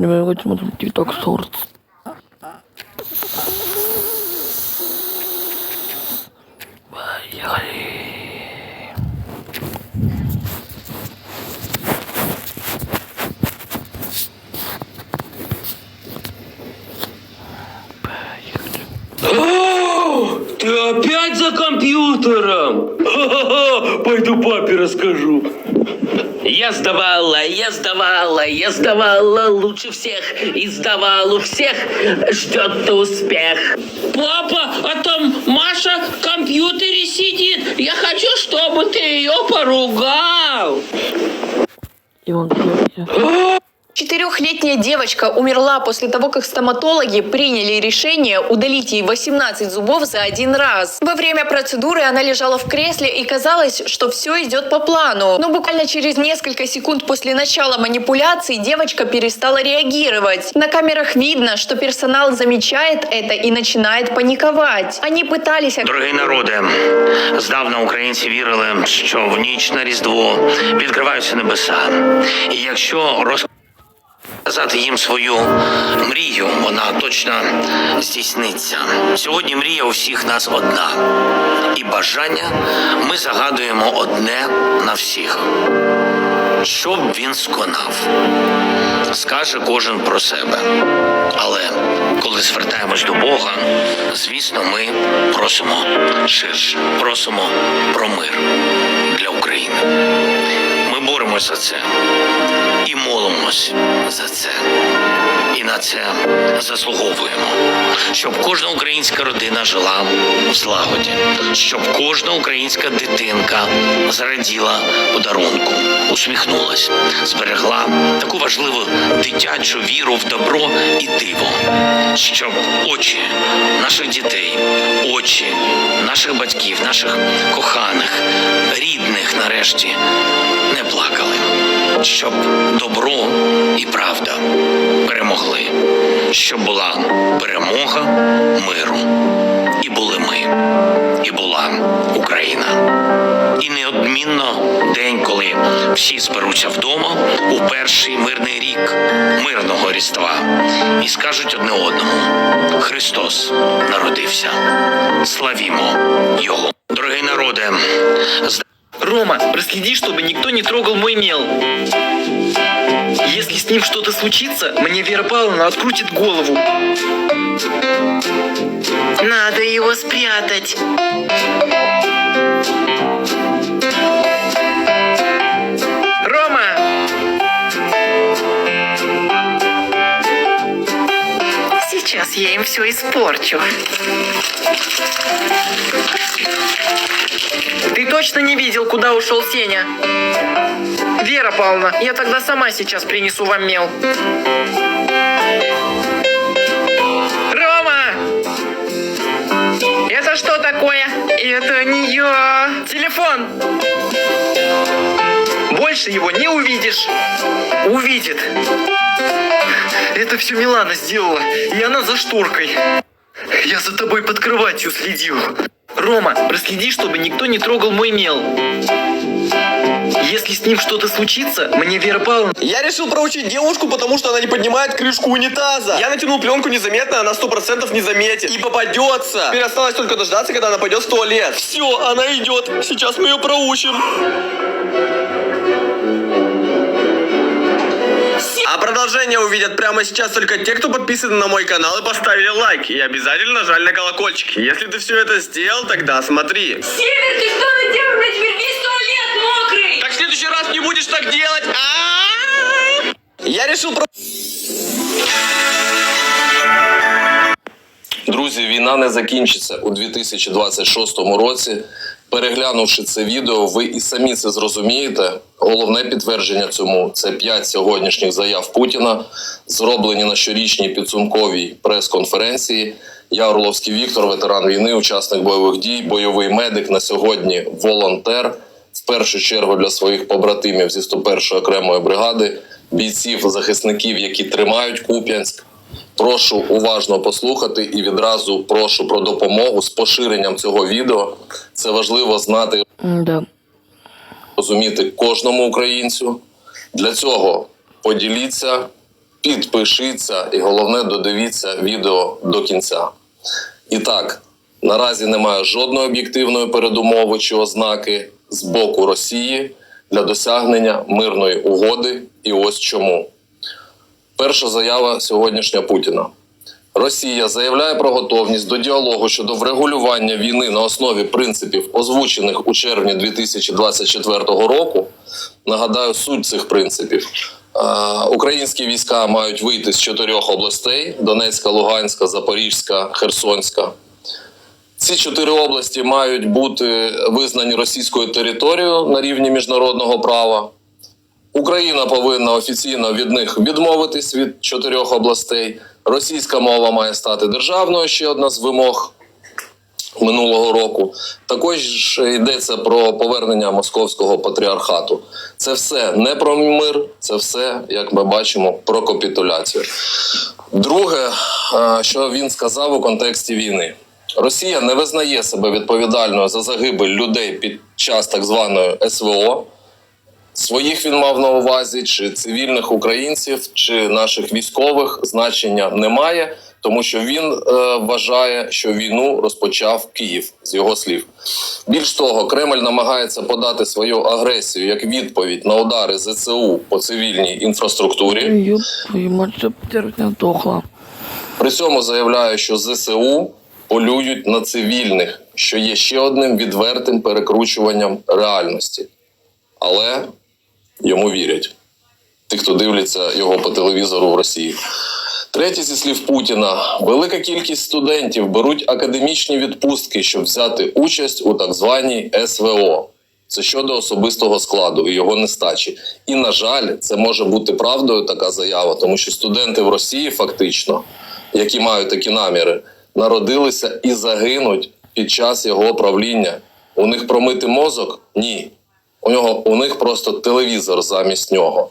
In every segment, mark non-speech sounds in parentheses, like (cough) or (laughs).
Давайте смотрим TikTok Shorts. Поехали. Ты опять за компьютером? Ха-ха-ха, (laughs) Пойду папе расскажу. Я сдавала, я сдавала, я сдавала лучше всех и сдавал у всех. Ждет успех. Папа, а там Маша в компьютере сидит. Я хочу, чтобы ты ее поругал. Иван, я, (gasps) (gasps) Четырехлетняя девочка умерла после того, как стоматологи приняли решение удалить ей 18 зубов за один раз. Во время процедуры она лежала в кресле и казалось, что все идет по плану. Но буквально через несколько секунд после начала манипуляций девочка перестала реагировать. На камерах видно, что персонал замечает это и начинает паниковать. Они пытались Дорогий народе, здавна українці вірили, що в ніч на Різдво відкриваються небеса. І якщо Розказати їм свою мрію, вона точно здійсниться. Сьогодні мрія у всіх нас одна. І бажання ми загадуємо одне на всіх. Щоб він сконав, скаже кожен про себе. Але коли звертаємось до Бога, звісно, ми просимо ширше, просимо про мир для України. Боремось за це. І молимось за це. І на це заслуговуємо, щоб кожна українська родина жила в злагоді, щоб кожна українська дитинка зраділа подарунку, усміхнулась, зберегла таку важливу дитячу віру в добро і диво, щоб очі наших дітей, очі наших батьків, наших коханих, рідних нарешті не плакали, щоб добро і правда перемогли, щоб була перемога миру. І були ми, і була Україна. І неодмінно день, коли всі зберуться вдома у перший мирний рік мирного Різдва і скажуть одне одному: Христос народився. Славімо Його. Дорогий народе, Рома, проследи, чтобы никто не трогал мой мел. Если с ним что-то случится, мне Вера Павловна открутит голову. Надо его спрятать. Рома! Сейчас я им все испорчу. Ты точно не видел, куда ушел Сеня? Вера Павловна, я тогда сама сейчас принесу вам мел. Рома! Это что такое? Это не я. Телефон! Больше его не увидишь. Увидит. Это все Милана сделала, и она за шторкой. Я за тобой под кроватью следил. Рома, проследи, чтобы никто не трогал мой мел. Если с ним что-то случится, мне Вера Павловна... Я решил проучить девушку, потому что она не поднимает крышку унитаза. Я натянул пленку незаметно, она сто процентов не заметит. И попадется. Теперь осталось только дождаться, когда она пойдет в туалет. Все, она идет. Сейчас мы ее проучим. А продолжение увидят прямо сейчас только те, кто подписан на мой канал и поставили лайк. И обязательно нажали на колокольчик. Если ты все это сделал, тогда смотри. Север, ты что наделал? У меня теперь весь туалет мокрый! Так в следующий раз не будешь так делать. А-а-а! Я решил про... Друзі, війна не закінчиться у 2026 році. Переглянувши це відео, ви і самі це зрозумієте. Головне підтвердження цьому це п'ять сьогоднішніх заяв Путіна, зроблені на щорічній підсумковій прес-конференції. Я Орловський Віктор, ветеран війни, учасник бойових дій, бойовий медик на сьогодні волонтер. В першу чергу для своїх побратимів зі 101-ї окремої бригади, бійців, захисників, які тримають Куп'янськ. Прошу уважно послухати і відразу прошу про допомогу з поширенням цього відео. Це важливо знати Да. розуміти кожному українцю. Для цього поділіться підпишіться і головне додивіться відео до кінця. І так, наразі немає жодної об'єктивної передумови чи ознаки з боку Росії для досягнення мирної угоди. І ось чому. Перша заява сьогоднішня Путіна. Росія заявляє про готовність до діалогу щодо врегулювання війни на основі принципів, озвучених у червні 2024 року. Нагадаю, суть цих принципів. Е, Українські війська мають вийти з чотирьох областей: Донецька, Луганська, Запорізька, Херсонська. Ці чотири області мають бути визнані російською територією на рівні міжнародного права. Україна повинна офіційно від них відмовитись від чотирьох областей. Російська мова має стати державною ще одна з вимог минулого року. Також йдеться про повернення московського патріархату. Це все не про мир, це все, як ми бачимо, про капітуляцію. Друге, е, що він сказав у контексті війни. Росія не визнає себе відповідальною за загибель людей під час так званої СВО. Своїх він мав на увазі, чи цивільних українців, чи наших військових значення немає, тому що він е, вважає, що війну розпочав Київ з його слів. Більш того, Кремль намагається подати свою агресію як відповідь на удари ЗСУ по цивільній інфраструктурі. При цьому заявляє, що ЗСУ полюють на цивільних, що є ще одним відвертим перекручуванням реальності. Але йому вірять. Ті, хто дивляться його по телевізору в Росії. Третє, зі слів Путіна, велика кількість студентів беруть академічні відпустки, щоб взяти участь у так званій СВО. Це щодо особистого складу і його нестачі. І, на жаль, це може бути правдою така заява, тому що студенти в Росії фактично, які мають такі наміри, народилися і загинуть під час його правління. У них промити мозок? Ні. У нього у них просто телевізор замість нього.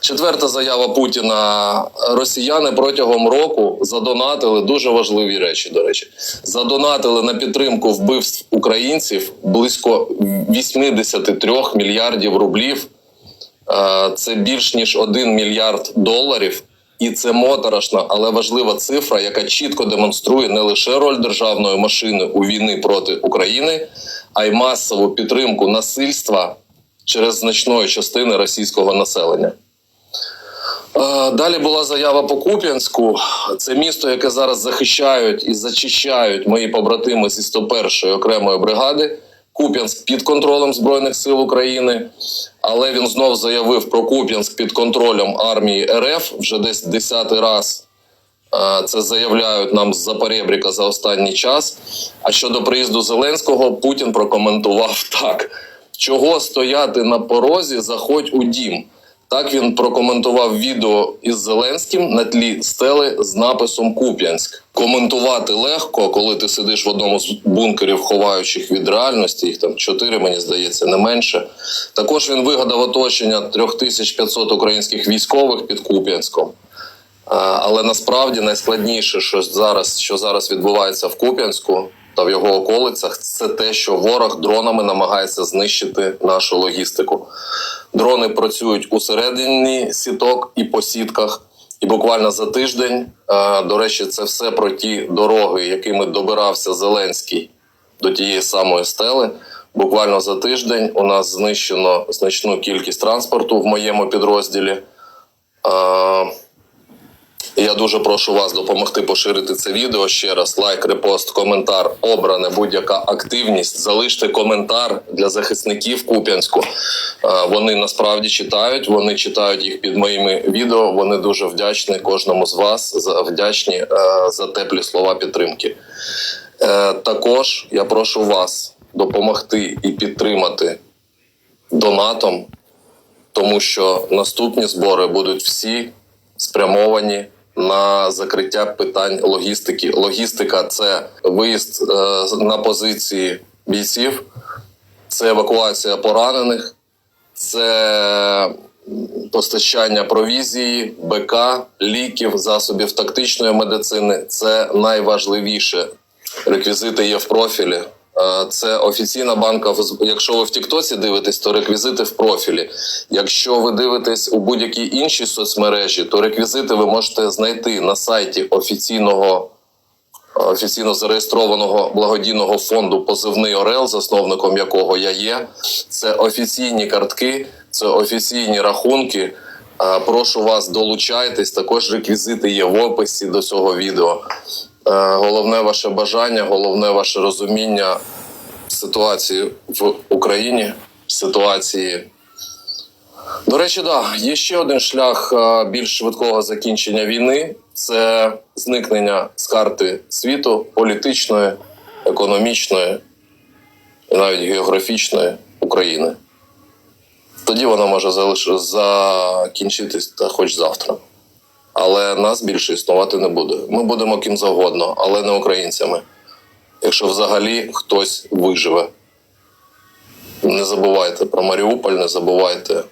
Четверта заява Путіна. Росіяни протягом року задонатили дуже важливі речі. До речі, задонатили на підтримку вбивств українців близько 83 мільярдів рублів. Е, Це більш ніж 1 мільярд доларів. І це моторошна, але важлива цифра, яка чітко демонструє не лише роль державної машини у війни проти України, а й масову підтримку насильства через значної частини російського населення. Далі була заява по Куп'янську. Це місто, яке зараз захищають і зачищають мої побратими зі 101-ї окремої бригади. Куп'янськ під контролем Збройних сил України. Але він знов заявив про Куп'янськ під контролем армії РФ вже десь десятий раз. Е, Це заявляють нам з Запорєбріка за останній час. А щодо приїзду Зеленського, Путін прокоментував (laughs) так: чого стояти на порозі, заходь у дім. Так він прокоментував відео із Зеленським на тлі стели з написом Куп'янськ. Коментувати легко, коли ти сидиш в одному з бункерів, ховаючих від реальності. Їх там чотири, мені здається, не менше. Також він вигадав оточення 3500 українських військових під Куп'янськом. А, Але насправді найскладніше, що зараз, що зараз відбувається в Куп'янську та в його околицях, це те, що ворог дронами намагається знищити нашу логістику. Дрони працюють усередині сіток і по сітках. І буквально за тиждень, до речі, це все про ті дороги, якими добирався Зеленський до тієї самої стели. Буквально за тиждень у нас знищено значну кількість транспорту в моєму підрозділі. Я дуже прошу вас допомогти поширити це відео ще раз. Лайк, репост, коментар, обране будь-яка активність. Залиште коментар для захисників Куп'янську. Е, Вони насправді читають. Вони читають їх під моїми відео. Вони дуже вдячні кожному з вас за вдячні е, за теплі слова підтримки. Е, Також я прошу вас допомогти і підтримати донатом, тому що наступні збори будуть всі спрямовані на закриття питань логістики. Логістика це виїзд е, на позиції бійців, це евакуація поранених, це постачання провізії, БК, ліків, засобів тактичної медицини. Це найважливіше. Реквізити є в профілі. Е, Це офіційна банка. Якщо ви в Тіктоці дивитесь, то реквізити в профілі. Якщо ви дивитесь у будь-якій іншій соцмережі, то реквізити ви можете знайти на сайті офіційного офіційно зареєстрованого благодійного фонду Позивний Орел, засновником якого я є. Це офіційні картки, це офіційні рахунки. Е, Прошу вас, долучайтесь. Також реквізити є в описі до цього відео. Е, Головне ваше бажання, головне ваше розуміння ситуації в Україні, ситуації. До речі, да, є ще один шлях е, більш швидкого закінчення війни це зникнення з карти світу політичної, економічної і навіть географічної України. Тоді вона може закінчитись та хоч завтра. Але нас більше існувати не буде. Ми будемо ким завгодно, але не українцями. Якщо взагалі хтось виживе. Не забувайте про Маріуполь, не забувайте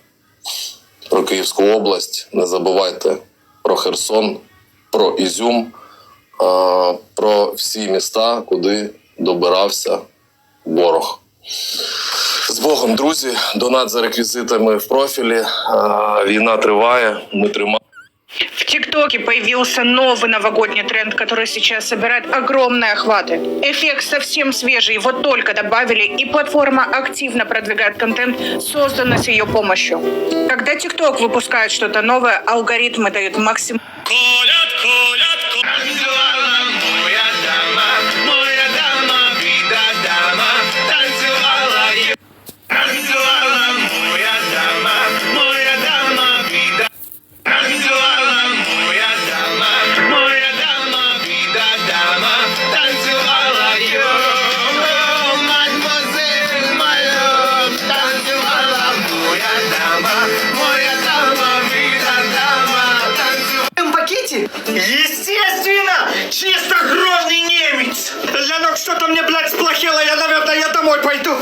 про Київську область, не забувайте про Херсон, про Ізюм, про всі міста, куди добирався ворог. З Богом, друзі, донат за реквізитами в профілі. Війна триває, ми тримаємо. В ТикТоке появился новый новогодний тренд, который сейчас собирает огромные охваты. Эффект совсем свежий, его только добавили, и платформа активно продвигает контент, созданный с ее помощью. Когда ТикТок выпускает что-то новое, алгоритмы дают максимум В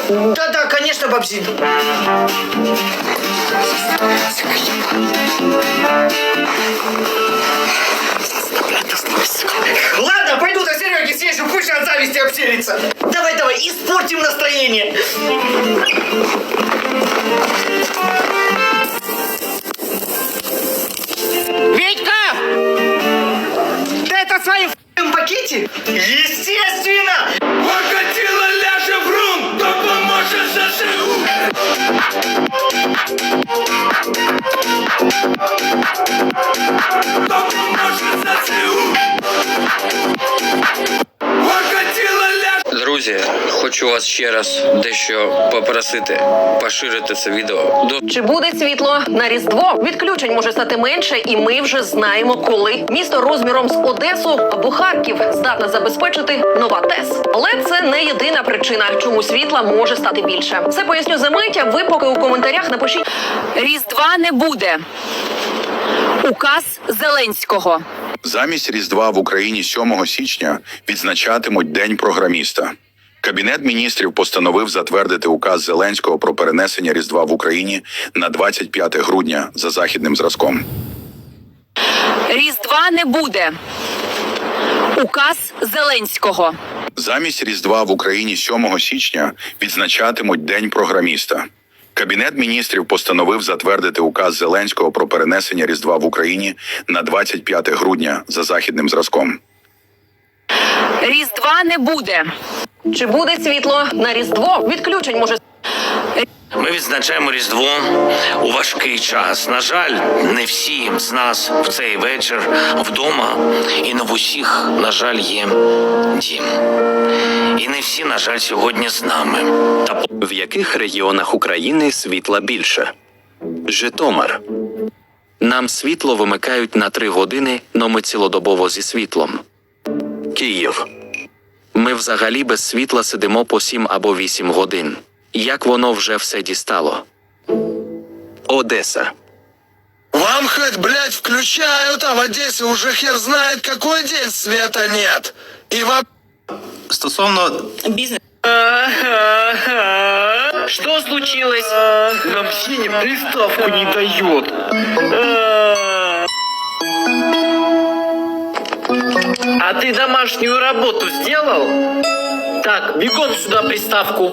Да-да, конечно, бабзин. Ладно, пойду до Сереги съезжу, пусть от зависти обселится. Давай-давай, испортим настроение. Витька! Ты это в своем в***м пакете? Thank you. Хочу вас ще раз дещо попросити поширити це відео до Чи буде світло на різдво? Відключень може стати менше, і ми вже знаємо, коли місто розміром з Одесу або Харків здатне забезпечити нова ТЕС. Але це не єдина причина, чому світла може стати більше. Все поясню за мить, а Ви поки у коментарях напишіть Різдва не буде. Указ Зеленського. Замість Різдва в Україні 7 січня відзначатимуть День програміста. Кабінет міністрів постановив затвердити указ Зеленського про перенесення Різдва в Україні на 25 грудня за західним зразком. Різдва не буде. Указ Зеленського. Замість Різдва в Україні 7 січня відзначатимуть День програміста. Кабінет міністрів постановив затвердити указ Зеленського про перенесення Різдва в Україні на 25 грудня за західним зразком. Різдва не буде. Чи буде світло на різдво? Відключень може Ми відзначаємо Різдво у важкий час. На жаль, не всі з нас в цей вечір вдома, і не в усіх, на жаль, є дім. І не всі, на жаль, сьогодні з нами. Та В яких регіонах України світла більше? Житомир. Нам світло вимикають на три години, но ми цілодобово зі світлом. Київ. Ми взагалі без світла сидимо по 7 або 8 годин. Як воно вже все дістало? Одеса. Вам хоть, блядь, включают, а в Одессе уже хер знает, какой день света нет. И во... Стосовно Что случилось? Нам Синя приставку не дает. А ты домашнюю работу сделал? Так, бегом сюда приставку.